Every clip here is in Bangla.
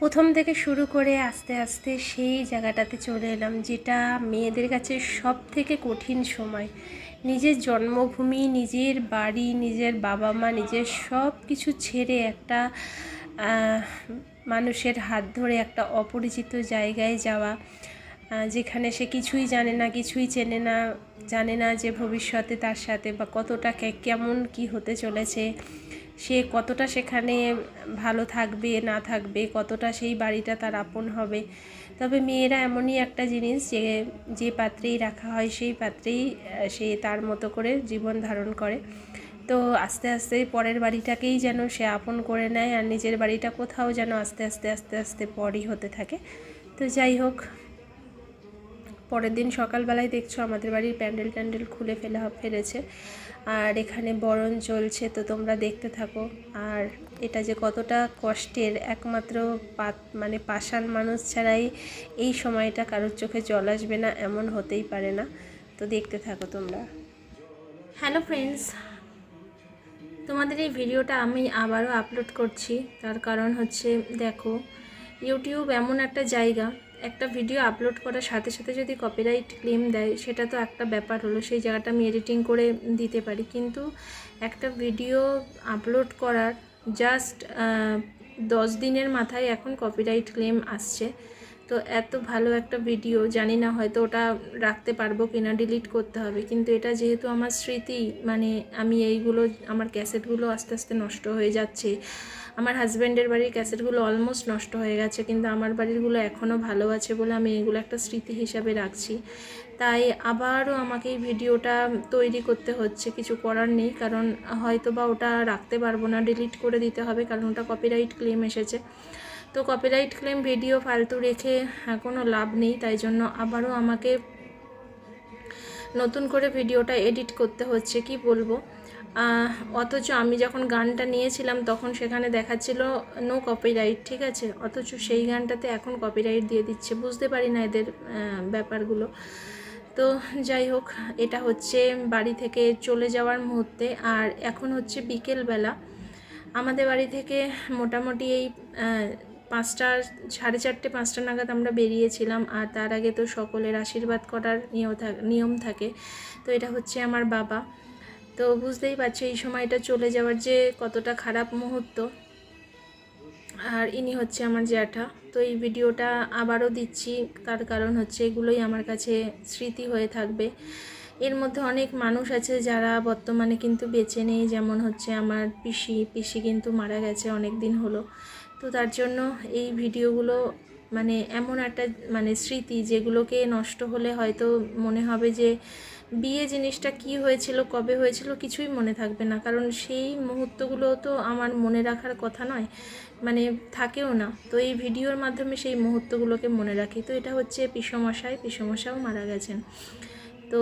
প্রথম থেকে শুরু করে আস্তে আস্তে সেই জায়গাটাতে চলে এলাম, যেটা মেয়েদের কাছে সব থেকে কঠিন সময়। নিজের জন্মভূমি, নিজের বাড়ি, নিজের বাবা মা নিজের সব কিছু ছেড়ে একটা মানুষের হাত ধরে একটা অপরিচিত জায়গায় যাওয়া যেখানে সে কিছুই জানে না, কিছুই চেনে না, জানে না যে ভবিষ্যতে তার সাথে বা কতটা কেমন কি হতে চলেছে। সে কতটা সেখানে ভালো থাকবে, না থাকবে, কতটা সেই বাড়িটা তার আপন হবে। তবে মেয়েরা এমনই একটা জিনিস যে যে পাত্রেই রাখা হয় সেই পাত্রেই সে তার মতো করে জীবন ধারণ করে। তো আস্তে আস্তে পরের বাড়িটাকেই যেন সে আপন করে নেয় আর নিজের বাড়িটা কোথাও যেন আস্তে আস্তে আস্তে আস্তে পরই হতে থাকে। তো যাই হোক পরের দিন সকালবেলায় দেখছ আমাদের বাড়ির প্যান্ডেল ট্যান্ডেল খুলে ফেলা ফেলেছে। আর এখানে বরণ চলছে, তো তোমরা দেখতে থাকো। আর এটা যে কতটা কষ্টের, একমাত্র পাত মানে পাষাণ মানুষ ছাড়াই এই সময়টা কারোর চোখে জল আসবে না, এমন হতেই পারে না। তো দেখতে থাকো তোমরা। হ্যালো ফ্রেন্ডস, তোমাদের এই ভিডিওটা আমি আবারও আপলোড করছি। তার কারণ হচ্ছে, দেখো, ইউটিউব এমন একটা জায়গা একটা ভিডিও আপলোড করার সাথে সাথে যদি কপিরাইট ক্লেম দেয়, সেটা তো একটা ব্যাপার হলো, সেই জায়গাটা আমি এডিটিং করে দিতে পারি। কিন্তু একটা ভিডিও আপলোড করার জাস্ট দশ দিনের মাথায় এখন কপিরাইট ক্লেম আসছে। তো এত ভালো একটা ভিডিও জানি না হয়তো ওটা রাখতে পারব কি না ডিলিট করতে হবে। কিন্তু এটা যেহেতু আমার স্মৃতি মানে আমি এইগুলো, আমার ক্যাসেটগুলো আস্তে আস্তে নষ্ট হয়ে যাচ্ছে। আমার হাজব্যান্ডের বাড়ির ক্যাসেটগুলো অলমোস্ট নষ্ট হয়ে গেছে, কিন্তু আমার বাড়িরগুলো এখনও ভালো আছে বলে আমি এগুলো একটা স্মৃতি হিসাবে রাখছি। তাই আবারও আমাকে এই ভিডিওটা তৈরি করতে হচ্ছে, কিছু করার নেই, কারণ হয়তো বা ওটা রাখতে পারব না ডিলিট করে দিতে হবে, কারণ ওটা কপিরাইট ক্লেম এসেছে। তো কপিরাইট ক্লেম ভিডিও ফালতু রেখে কোনো লাভ নেই, তাই জন্য আবারও আমাকে নতুন করে ভিডিওটা এডিট করতে হচ্ছে, কি বলব? অথচ আমি যখন গানটা নিয়েছিলাম তখন সেখানে দেখাচ্ছিল নো কপিরাইট ঠিক আছে? অথচ সেই গানটাতে এখন কপিরাইট দিয়ে দিচ্ছে, বুঝতে পারি না এদের ব্যাপারগুলো। তো যাই হোক, এটা হচ্ছে বাড়ি থেকে চলে যাওয়ার মুহূর্তে, আর এখন হচ্ছে বিকেলবেলা। আমাদের বাড়ি থেকে মোটামুটি এই পাঁচটা, সাড়ে চারটে, পাঁচটা নাগাদ আমরা বেরিয়েছিলাম আর তার আগে তো সকলের আশীর্বাদ করার নিয়ম থাক- নিয়ম থাকে। তো এটা হচ্ছে আমার বাবা। তো বুঝতেই পারছ এই সময়টা চলে যাওয়ার যে কতটা খারাপ মুহূর্ত। আর ইনি হচ্ছে আমার জ্যাঠা। তো এই ভিডিওটা আবারও দিচ্ছি। তার কারণ হচ্ছে এগুলোই আমার কাছে স্মৃতি হয়ে থাকবে। এর মধ্যে অনেক মানুষ আছে যারা বর্তমানে কিন্তু বেঁচে নেই। যেমন হচ্ছে আমার পিসি। পিসি কিন্তু মারা গেছে অনেক দিন হলো। তো তার জন্য এই ভিডিওগুলো মানে এমন একটা মানে স্মৃতি যেগুলোকে নষ্ট হলে হয়তো মনে হবে যে বিয়ে জিনিসটা কি হয়েছিল, কবে হয়েছিল কিছুই মনে থাকবে না। কারণ সেই মুহূর্তগুলো তো আমার মনে রাখার কথা নয় মানে থাকেও না। তো এই ভিডিওর মাধ্যমে সেই মুহূর্তগুলোকে মনে রাখি। তো এটা হচ্ছে পিসমশাই পিসমশাও মারা গেছেন। তো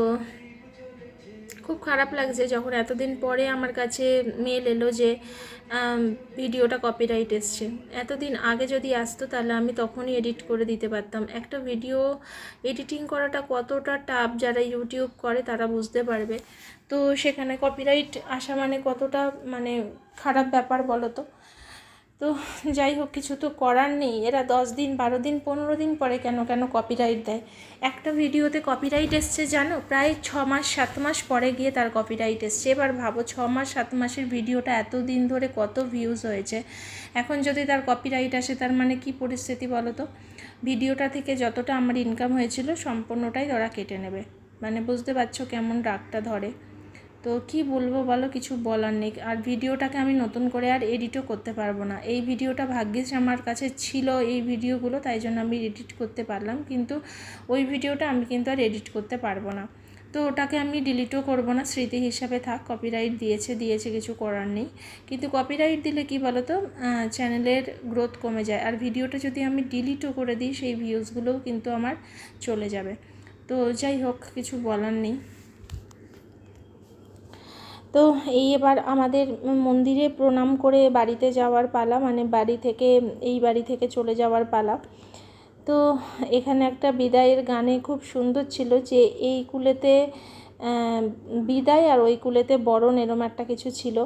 খুব খারাপ লাগছে যখন এতদিন পরে আমার কাছে মেল এলো যে ভিডিওটা কপিরাইট এসছে। এতদিন আগে যদি আসতো তাহলে আমি তখনই এডিট করে দিতে পারতাম। একটা ভিডিও এডিটিং করাটা কতটা টাফ যারা ইউটিউব করে তারা বুঝতে পারবে। তো সেখানে কপিরাইট আসা মানে কতটা মানে খারাপ ব্যাপার বলো তো তো যাই হোক, কিছু তো করার নেই। এরা দশ দিন, বারো দিন, পনেরো দিন পরে কেন কেন কপিরাইট দেয়? একটা ভিডিওতে কপিরাইট এসছে, জানো? প্রায় ছ মাস, সাত মাস পরে গিয়ে তার কপিরাইট এসছে। এবার ভাবো, ছ মাস, সাত মাসের ভিডিওটা এত দিন ধরে কত ভিউজ হয়েছে? এখন যদি তার কপিরাইট আসে, তার মানে কি পরিস্থিতি বলো তো? ভিডিওটা থেকে যতটা আমার ইনকাম হয়েছিল, সম্পূর্ণটাই ওরা কেটে নেবে। মানে বুঝতে পারছ কেমন রাগটা ধরে। তো কি বলব বলো, কিছু বলার নেই। আর ভিডিওটাকে আমি নতুন করে আর এডিটও করতে পারব না। এই ভিডিওটা ভাগ্যিস আমার কাছে ছিল এই ভিডিওগুলো, তাই জন্য আমি এডিট করতে পারলাম। কিন্তু ওই ভিডিওটা আমি কিন্তু আর এডিট করতে পারব না। তো ওটাকে আমি ডিলিটও করব না, স্মৃতি হিসাবে থাক কপিরাইট দিয়েছে দিয়েছে, কিছু করার নেই। কিন্তু কপিরাইট দিলে কি বলো তো চ্যানেলের গ্রোথ কমে যায়। আর ভিডিওটা যদি আমি ডিলিটও করে দিই, সেই ভিউজগুলোও কিন্তু আমার চলে যাবে। তো যাই হোক, কিছু বলার নেই। তো এই এবার আমাদের মন্দিরে প্রণাম করে বাড়িতে যাওয়ার পালা মানে বাড়ি থেকে, এই বাড়ি থেকে চলে যাওয়ার পালা। তো এখানে একটা বিদায়ের গানে খুব সুন্দর ছিল যে এই কুলেতে বিদায় আর ওই কুলেতে বরণ এরম একটা কিছু ছিল।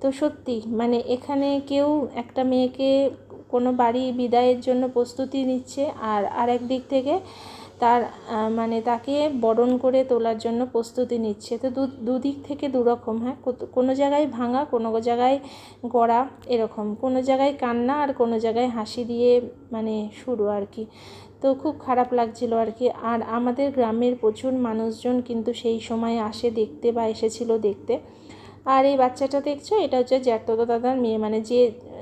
তো সত্যি মানে এখানে কেউ একটা মেয়েকে কোনো বাড়ি বিদায়ের জন্য প্রস্তুতি নিচ্ছে আর আরেক দিক থেকে তার মানে তাকে বরণ করে তোলার জন্য প্রস্তুতি নিচ্ছে। তো দু, দুদিক থেকে দুরকম হ্যাঁ? কোনো জায়গায় ভাঙা, কোনো জায়গায় গড়া এরকম। কোনো জায়গায় কান্না আর কোনো জায়গায় হাসি দিয়ে মানে শুরু আর কি। তো খুব খারাপ লাগছিল আর কি। আর আমাদের গ্রামের প্রচুর মানুষজন কিন্তু সেই সময় আসে দেখতে বা এসেছিল দেখতে। আর এই বাচ্চাটা দেখছ? এটা হচ্ছে জ্যাঠতো দাদার মেয়ে। মানে যে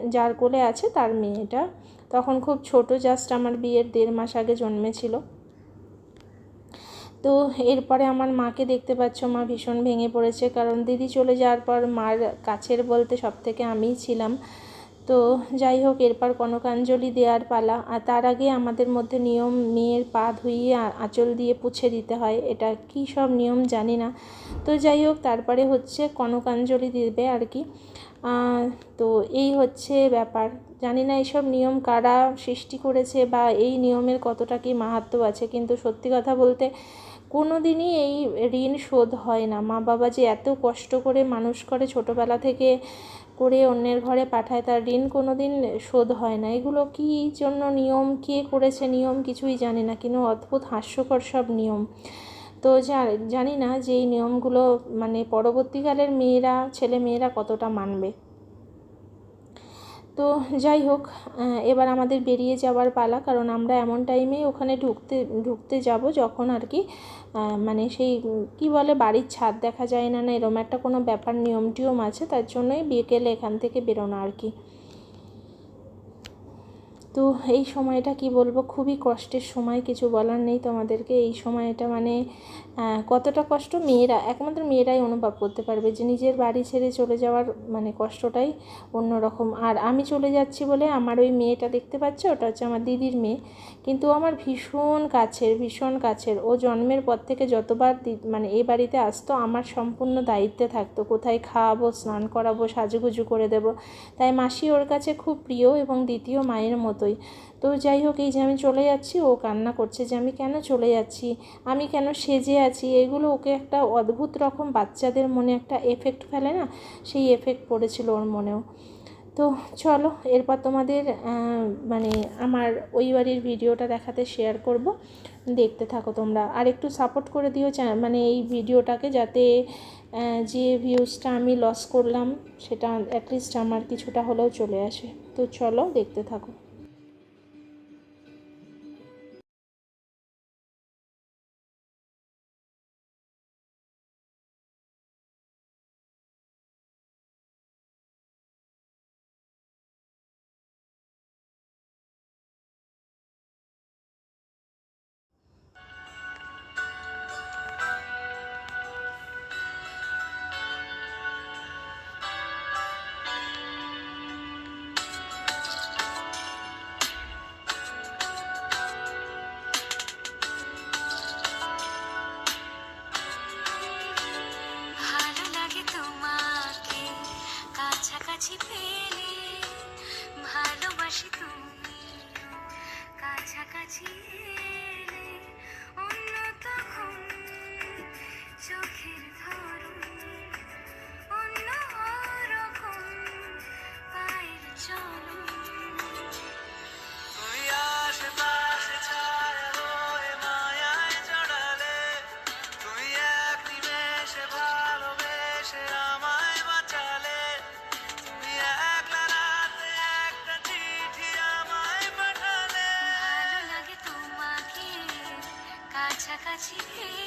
যার কোলে আছে তার মেয়েটা। তখন খুব ছোট, জাস্ট আমার বিয়ের দেড় মাস আগে জন্মেছিল। তো এরপরে আমার মাকে দেখতে পাচ্ছ, মা ভীষণ ভেঙে পড়েছে, কারণ দিদি চলে যাওয়ার পর মার কাছের বলতে সব থেকে আমিই ছিলাম। তো যাই হোক, এরপর কনকাঞ্জলি দেওয়ার পালা, আর তার আগে আমাদের মধ্যে নিয়ম, মেয়ের পা ধুইয়ে আঁচল দিয়ে পুছে দিতে হয়, এটা কী সব নিয়ম জানি না। তো যাই হোক, তারপরে হচ্ছে কনকাঞ্জলি দিবে আর কি। তো এই হচ্ছে ব্যাপার। জানি না এইসব নিয়ম কারা সৃষ্টি করেছে বা এই নিয়মের কতটা কি মাহাত্ম্য আছে, কিন্তু সত্যি কথা বলতে কোনো দিনই এই ঋণ শোধ হয় না। মা বাবা যে এত কষ্ট করে মানুষ করে ছোটোবেলা থেকে করে অন্যের ঘরে পাঠায়, তার ঋণ কোনো দিন শোধ হয় না। এগুলো কী জন্য নিয়ম? কে করেছে নিয়ম? কিছুই জানি না, কিন্তু অদ্ভুত, হাস্যকর সব নিয়ম। তো জানি না যে এই নিয়মগুলো মানে পরবর্তীকালের মেয়েরা, ছেলে মেয়েরা কতটা মানবে। তো যাই হোক এবার আমাদের বেরিয়ে যাওয়ার পালা, কারণ আমরা এমন টাইমে ওখানে ঢুকতে ঢুকতে যাব, যখন আর কি মানে সেই, কি বলে, বাড়ির ছাদ দেখা যায় না না এরম একটা কোনো ব্যাপার নিয়ম টিয়ম আছে, তার জন্যই বিকেলে এখান থেকে বেরোনো আর কি। তো এই সময়টা কি বলব, খুবই কষ্টের সময়, কিছু বলার নেই তোমাদেরকে, এই সময়টা মানে কতটা কষ্ট, মেয়েরা, একমাত্র মেয়েরাই অনুভব করতে পারবে যে নিজের বাড়ি ছেড়ে চলে যাওয়ার মানে কষ্টটাই অন্যরকম। আর আমি চলে যাচ্ছি বলে আমার ওই মেয়েটা দেখতে পাচ্ছ, ওটা হচ্ছে আমার দিদির মেয়ে। কিন্তু আমার ভীষণ কাছের ভীষণ কাছের। ও জন্মের পর থেকে যতবার মানে এই বাড়িতে আসতো, আমার সম্পূর্ণ দায়িত্বে থাকতো। কোথায় খাওয়াবো, স্নান করাবো, সাজুগুজু করে দেবো। তাই মাসি ওর কাছে খুব প্রিয় এবং দ্বিতীয় মায়ের মতোই। তো যাই হোক, এই যে আমি চলে যাচ্ছি, ও কান্না করছে যে, আমি কেন চলে যাচ্ছি? আমি কেন সেজে আছি? এগুলো ওকে একটা অদ্ভুত রকম বাচ্চাদের মনে একটা এফেক্ট ফেলে না? সেই এফেক্ট পড়েছিল ওর মনেও। তো চলো, এরপর তোমাদের মানে আমার ওই বাড়ির ভিডিওটা দেখাতে শেয়ার করব। দেখতে থাকো তোমরা। আর একটু সাপোর্ট করে দিও মানে এই ভিডিওটাকে যাতে যে ভিউজটা আমি লস করলাম, সেটা অ্যাটলিস্ট আমার কিছুটা হলেও চলে আসে। তো চলো, দেখতে থাকো। কাছাকাছি কাছাকাছি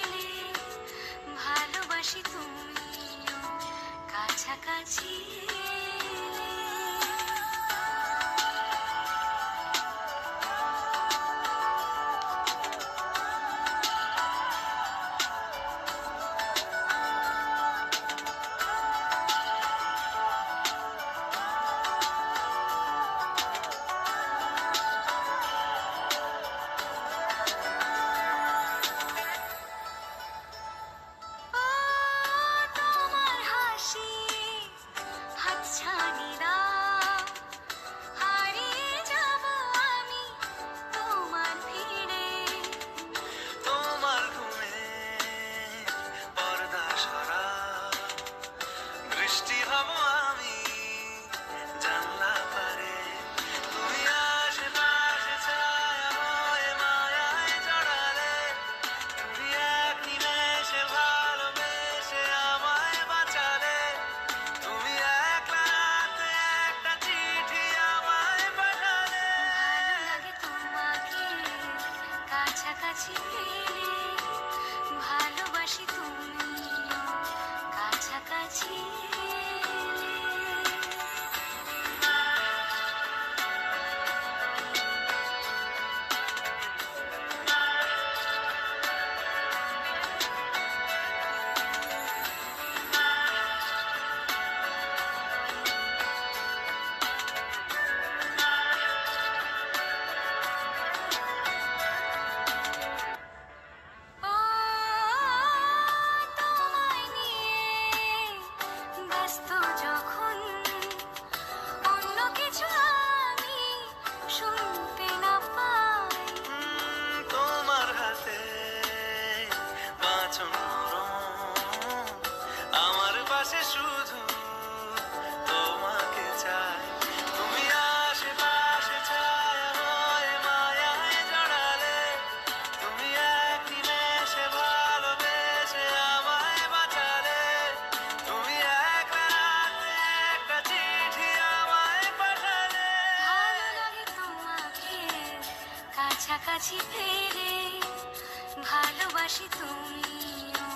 ভালোবাসি তুমিও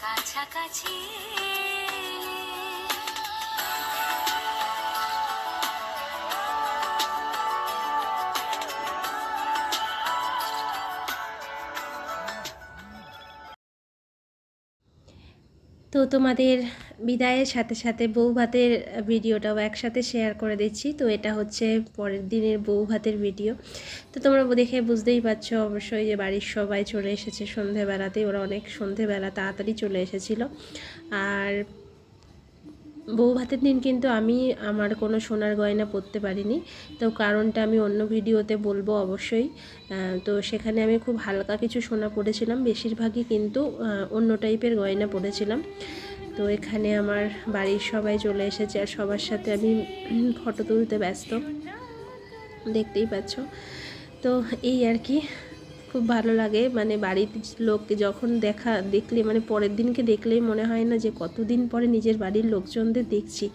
কাছাকাছি তো তোমাদের বিদায়ের সাথে সাথে বউ ভাতের ভিডিওটাও একসাথে শেয়ার করে দিচ্ছি। তো এটা হচ্ছে পরের দিনের বউ ভাতের ভিডিও তো তোমরা দেখে বুঝতেই পারছ অবশ্যই যে বাড়ির সবাই চলে এসেছে সন্ধেবেলাতেই ওরা অনেক সন্ধেবেলা তাড়াতাড়ি চলে এসেছিল। আর বউ ভাতের দিন কিন্তু আমি আমার কোনো সোনার গয়না পরতে পারিনি। তো কারণটা আমি অন্য ভিডিওতে বলব অবশ্যই। তো সেখানে আমি খুব হালকা কিছু সোনা পরেছিলাম। বেশিরভাগই কিন্তু অন্য টাইপের গয়না পরেছিলাম। তো এখানে আমার বাড়ির সবাই চলে এসেছে আর সবার সাথে আমি ফটো তুলতে ব্যস্ত। দেখতেই পাচ্ছ। তো এই আর কি। খুব ভালো লাগে। মানে বাড়ির লোককে যখন দেখা, দেখলে মানে পরের দিনকে দেখলেই মনে হয় না যে কতদিন পরে নিজের বাড়ির লোকজনদের দেখছি।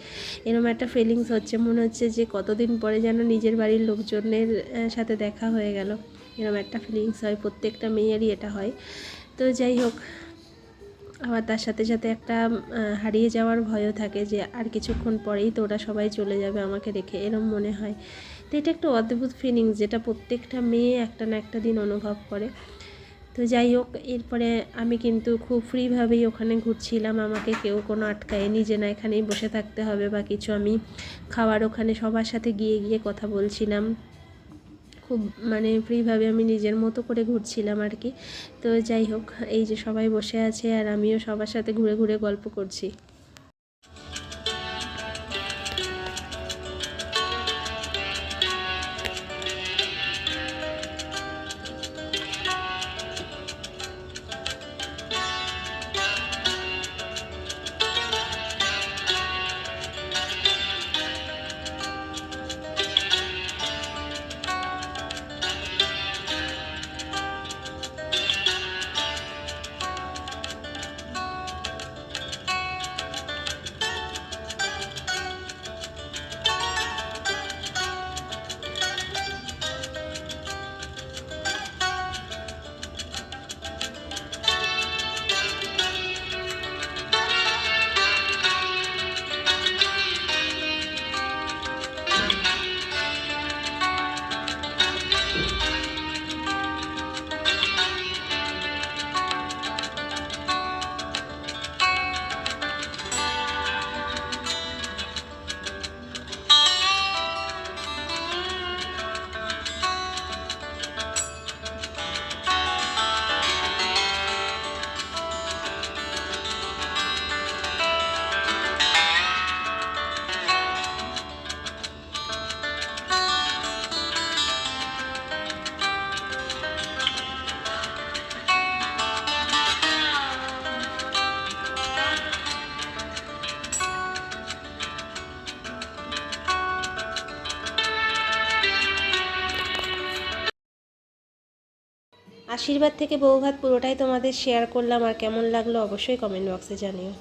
এরকম একটা ফিলিংস হচ্ছে, মনে হচ্ছে যে কতদিন পরে যেন নিজের বাড়ির লোকজনের সাথে দেখা হয়ে গেল। এরকম একটা ফিলিংস হয়, প্রত্যেকটা মেয়েরই এটা হয়। তো যাই হোক, আবার তার সাথে সাথে একটা হারিয়ে যাওয়ার ভয়ও থাকে যে আর কিছুক্ষণ পরেই তো ওরা সবাই চলে যাবে আমাকে রেখে, এরম মনে হয়। তো এটা একটা অদ্ভুত ফিলিংস যেটা প্রত্যেকটা মেয়ে একটা না একটা দিন অনুভব করে। তো যাই হোক, এরপরে আমি কিন্তু খুব ফ্রিভাবেই ওখানে ঘুরছিলাম। আমাকে কেউ কোনো আটকায়নি যে না, এখানেই বসে থাকতে হবে বা কিছু। আমি খাওয়ার ওখানে সবার সাথে গিয়ে গিয়ে কথা বলছিলাম। খুব মানে ফ্রিভাবে আমি নিজের মতো করে ঘুরছিলাম আর কি। তো যাই হোক, এই যে সবাই বসে আছে আর আমিও সবার সাথে ঘুরে ঘুরে গল্প করছি। আশীর্বাদ থেকে বৌভাত পুরোটাই তোমাদের শেয়ার করলাম আর কেমন লাগল অবশ্যই কমেন্ট বক্সে জানিও।